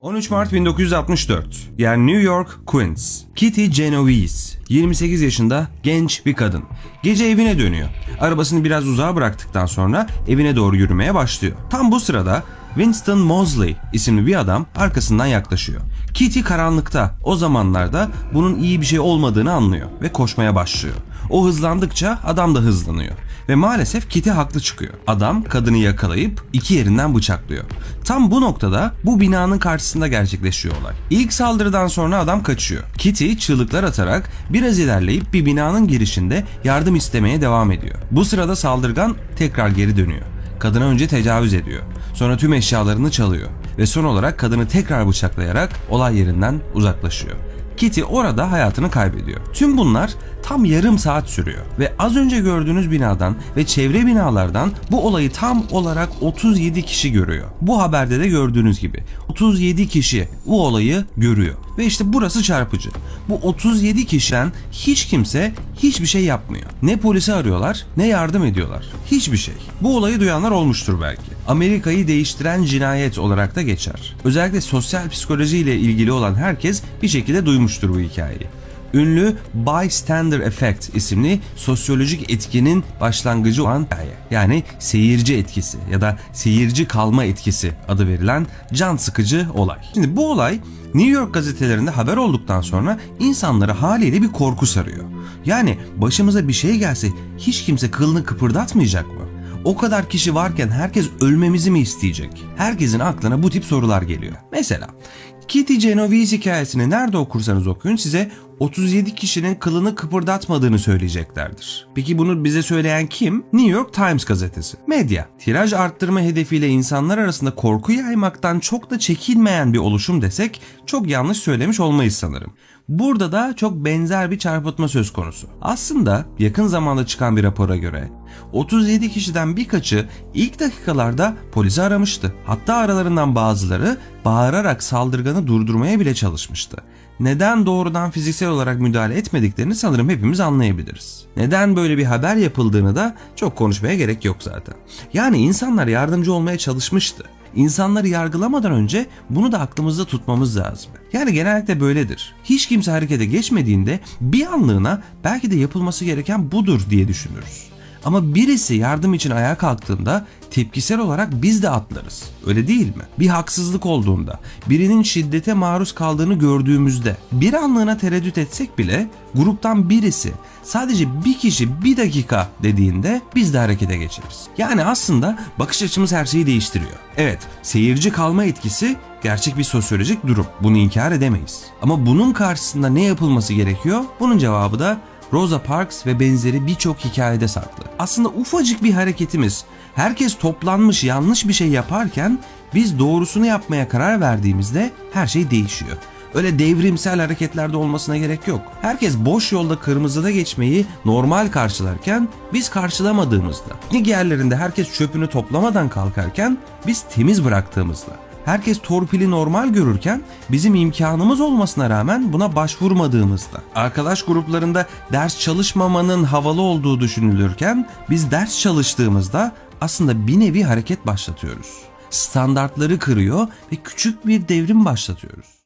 13 Mart 1964. Yani New York, Queens. Kitty Genovese. 28 yaşında genç bir kadın. Gece evine dönüyor. Arabasını biraz uzağa bıraktıktan sonra evine doğru yürümeye başlıyor. Tam bu sırada Winston Mosley isimli bir adam arkasından yaklaşıyor. Kitty karanlıkta o zamanlarda bunun iyi bir şey olmadığını anlıyor ve koşmaya başlıyor. O hızlandıkça adam da hızlanıyor. Ve maalesef Kitty haklı çıkıyor. Adam kadını yakalayıp iki yerinden bıçaklıyor. Tam bu noktada bu binanın karşısında gerçekleşiyor olay. İlk saldırıdan sonra adam kaçıyor. Kitty çığlıklar atarak biraz ilerleyip bir binanın girişinde yardım istemeye devam ediyor. Bu sırada saldırgan tekrar geri dönüyor. Kadına önce tecavüz ediyor. Sonra tüm eşyalarını çalıyor ve son olarak kadını tekrar bıçaklayarak olay yerinden uzaklaşıyor. Kitty orada hayatını kaybediyor. Tüm bunlar tam yarım saat sürüyor ve az önce gördüğünüz binadan ve çevre binalardan bu olayı tam olarak 37 kişi görüyor. Bu haberde de gördüğünüz gibi 37 kişi bu olayı görüyor. Ve işte burası çarpıcı. Bu 37 kişiden hiç kimse hiçbir şey yapmıyor. Ne polisi arıyorlar ne yardım ediyorlar. Hiçbir şey. Bu olayı duyanlar olmuştur belki. Amerika'yı değiştiren cinayet olarak da geçer. Özellikle sosyal psikoloji ile ilgili olan herkes bir şekilde duymuştur bu hikayeyi. Ünlü Bystander Effect isimli sosyolojik etkinin başlangıcı olan hikaye. Yani seyirci etkisi ya da seyirci kalma etkisi adı verilen can sıkıcı olay. Şimdi bu olay New York gazetelerinde haber olduktan sonra insanları haliyle bir korku sarıyor. Yani başımıza bir şey gelse hiç kimse kılını kıpırdatmayacak mı? O kadar kişi varken herkes ölmemizi mi isteyecek? Herkesin aklına bu tip sorular geliyor. Mesela Kitty Genovese hikayesini nerede okursanız okuyun size 37 kişinin kılını kıpırdatmadığını söyleyeceklerdir. Peki bunu bize söyleyen kim? New York Times gazetesi. Medya. Tiraj arttırma hedefiyle insanlar arasında korku yaymaktan çok da çekinmeyen bir oluşum desek çok yanlış söylemiş olmayız sanırım. Burada da çok benzer bir çarpıtma söz konusu. Aslında yakın zamanda çıkan bir rapora göre 37 kişiden birkaçı ilk dakikalarda polisi aramıştı. Hatta aralarından bazıları bağırarak saldırganı durdurmaya bile çalışmıştı. Neden doğrudan fiziksel olarak müdahale etmediklerini sanırım hepimiz anlayabiliriz. Neden böyle bir haber yapıldığını da çok konuşmaya gerek yok zaten. Yani insanlar yardımcı olmaya çalışmıştı. İnsanları yargılamadan önce bunu da aklımızda tutmamız lazım. Yani genellikle böyledir. Hiç kimse harekete geçmediğinde bir anlığına belki de yapılması gereken budur diye düşünürüz. Ama birisi yardım için ayağa kalktığında tepkisel olarak biz de atlarız. Öyle değil mi? Bir haksızlık olduğunda, birinin şiddete maruz kaldığını gördüğümüzde, bir anlığına tereddüt etsek bile gruptan birisi sadece bir kişi bir dakika dediğinde biz de harekete geçeriz. Yani aslında bakış açımız her şeyi değiştiriyor. Evet, seyirci kalma etkisi gerçek bir sosyolojik durum. Bunu inkar edemeyiz. Ama bunun karşısında ne yapılması gerekiyor? Bunun cevabı da Rosa Parks ve benzeri birçok hikayede saklı. Aslında ufacık bir hareketimiz, herkes toplanmış yanlış bir şey yaparken biz doğrusunu yapmaya karar verdiğimizde her şey değişiyor. Öyle devrimsel hareketlerde olmasına gerek yok. Herkes boş yolda kırmızıda geçmeyi normal karşılarken biz karşılamadığımızda. Piknik herkes çöpünü toplamadan kalkarken biz temiz bıraktığımızda. Herkes torpili normal görürken bizim imkanımız olmasına rağmen buna başvurmadığımızda. Arkadaş gruplarında ders çalışmamanın havalı olduğu düşünülürken biz ders çalıştığımızda aslında bir nevi hareket başlatıyoruz. Standartları kırıyor ve küçük bir devrim başlatıyoruz.